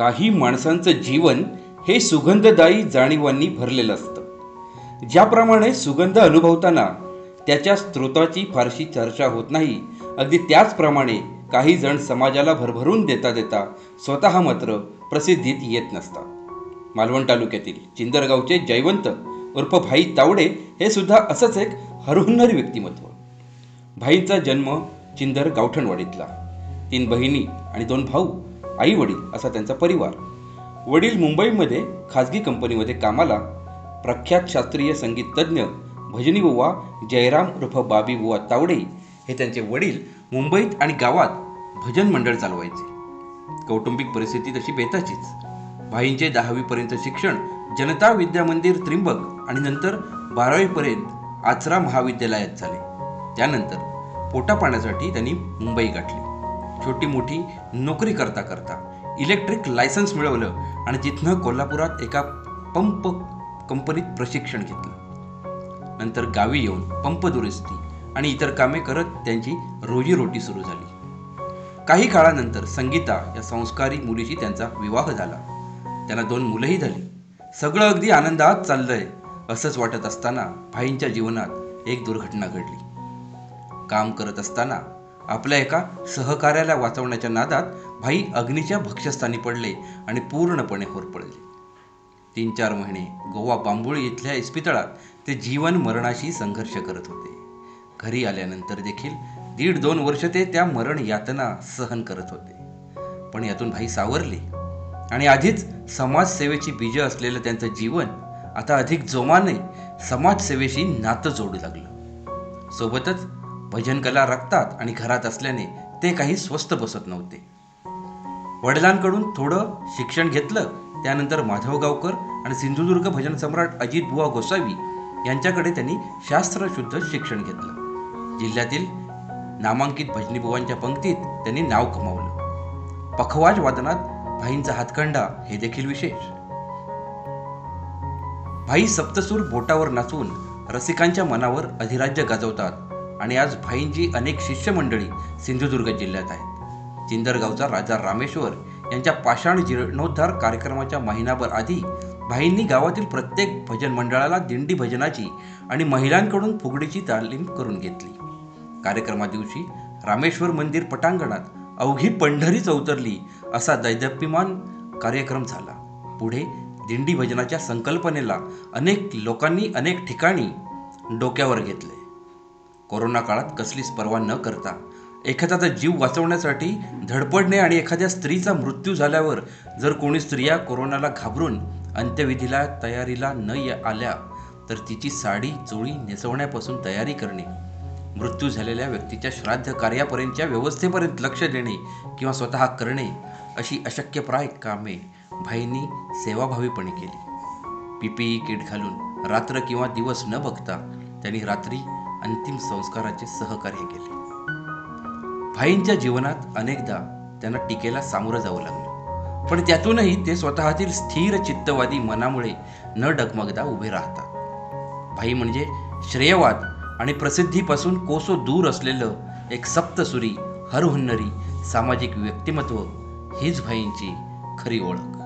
काही माणसांचं जीवन हे सुगंधदायी जाणीवांनी भरलेलं असतं. ज्याप्रमाणे सुगंध अनुभवताना त्याच्या स्रोताची फारशी चर्चा होत नाही अगदी त्याचप्रमाणे काही जण समाजाला भरभरून देता देता स्वतः मात्र प्रसिद्धीत येत नसतात. मालवण तालुक्यातील चिंदरगावचे जयवंत उर्फ भाई तावडे हे सुद्धा असंच एक हरहुन्नरी व्यक्तिमत्व. भाईचा जन्म चिंदर गावठणवाडीतला. तीन बहिणी आणि दोन भाऊ. आई वडील असा त्यांचा परिवार. वडील मुंबईमध्ये खाजगी कंपनीमध्ये कामाला प्रख्यात शास्त्रीय संगीत तज्ज्ञ भजनी बुवा जयराम उर्फ बाबी बुवा तावडे हे त्यांचे वडील मुंबईत आणि गावात भजन मंडळ चालवायचे. कौटुंबिक परिस्थिती तशी बेताचीच. भाईंचे दहावीपर्यंत शिक्षण जनता विद्या मंदिर त्रिंबक आणि नंतर बारावीपर्यंत आचरा महाविद्यालयात झाले. त्यानंतर पोटा पाण्यासाठी त्यांनी मुंबई गाठली. छोटी मोठी नोकरी करता करता इलेक्ट्रिक लायसन्स मिळवलं आणि तिथनं कोल्हापुरात एका पंप कंपनीत प्रशिक्षण घेतलं. नंतर गावी येऊन पंप दुरुस्ती आणि इतर कामे करत त्यांची रोजीरोटी सुरू झाली. काही काळानंतर संगीता या संस्कारी मुलीशी त्यांचा विवाह झाला. त्यांना दोन मुलंही झाली. सगळं अगदी आनंदात चाललंय असंच वाटत असताना भाईंच्या जीवनात एक दुर्घटना घडली. काम करत असताना आपल्या एका सहकार्याला वाचवण्याच्या नादात भाई अग्नीच्या भक्ष्यस्थानी पडले आणि पूर्णपणे होरपळले. तीन चार महिने गोवा बांबुळी इथल्या इस्पितळात ते जीवन मरणाशी संघर्ष करत होते. घरी आल्यानंतर देखील दीड दोन वर्ष ते त्या मरण यातना सहन करत होते. पण यातून भाई सावरले आणि आधीच समाजसेवेची बीजं असलेलं त्यांचं जीवन आता अधिक जोमाने समाजसेवेशी नातं जोडू लागलं. सोबतच भजन कला रक्तात आणि घरात असल्याने ते काही स्वस्त बसत नव्हते. वडिलांकडून थोडं शिक्षण घेतलं त्यानंतर माधव गावकर आणि सिंधुदुर्ग भजन सम्राट अजित बुवा गोसावी यांच्याकडे त्यांनी शास्त्रशुद्ध शिक्षण घेतलं. जिल्ह्यातील नामांकित भजनी बुवांच्या पंक्तीत त्यांनी नाव कमावलं. पखवाज वादनात भाईंचा हातखंडा हे देखील विशेष. भाई सप्तसूर बोटावर नाचून रसिकांच्या मनावर अधिराज्य गाजवतात. आणि आज भाईंची अनेक शिष्यमंडळी सिंधुदुर्ग जिल्ह्यात आहेत. चिंदरगावचा राजा रामेश्वर यांच्या पाषाण जीर्णोद्धार कार्यक्रमाच्या महिनाभर आधी भाईंनी गावातील प्रत्येक भजन मंडळाला दिंडी भजनाची आणि महिलांकडून फुगडीची तालीम करून घेतली. कार्यक्रमा दिवशी रामेश्वर मंदिर पटांगणात अवघी पंढरीच अवतरली असा दैदप्यमान कार्यक्रम झाला. पुढे दिंडी भजनाच्या संकल्पनेला अनेक लोकांनी अनेक ठिकाणी डोक्यावर घेतले. कोरोना काळात कसलीच पर्वा न करता. एखाद्याचा जीव वाचवण्यासाठी धडपडणे आणि एखाद्या स्त्रीचा मृत्यू झाल्यावर जर कोणी स्त्रिया कोरोनाला घाबरून अंत्यविधीला तयारीला न आल्या तर तिची साडी चोळी नेसवण्यापासून तयारी करणे. मृत्यू झालेल्या व्यक्तीच्या श्राद्ध कार्यापर्यंतच्या व्यवस्थेपर्यंत लक्ष देणे किंवा स्वतः करणे अशी अशक्यप्राय कामे भाईंनी सेवाभावीपणे केली. पीपीई किट घालून रात्र किंवा दिवस न बघता त्यांनी रात्री अंतिम संस्काराचे सहकार्य केले. भाईंच्या जीवनात अनेकदा त्यांना टीकेला सामोरं जावं लागलं. पण त्यातूनही ते स्वतःतील स्थिर चित्तवादी मनामुळे न डगमगदा उभे राहतात. भाई म्हणजे श्रेयवाद आणि प्रसिद्धीपासून कोसो दूर असलेलं एक सप्तसुरी हरहुन्नरी सामाजिक व्यक्तिमत्व हीच भाईंची खरी ओळख.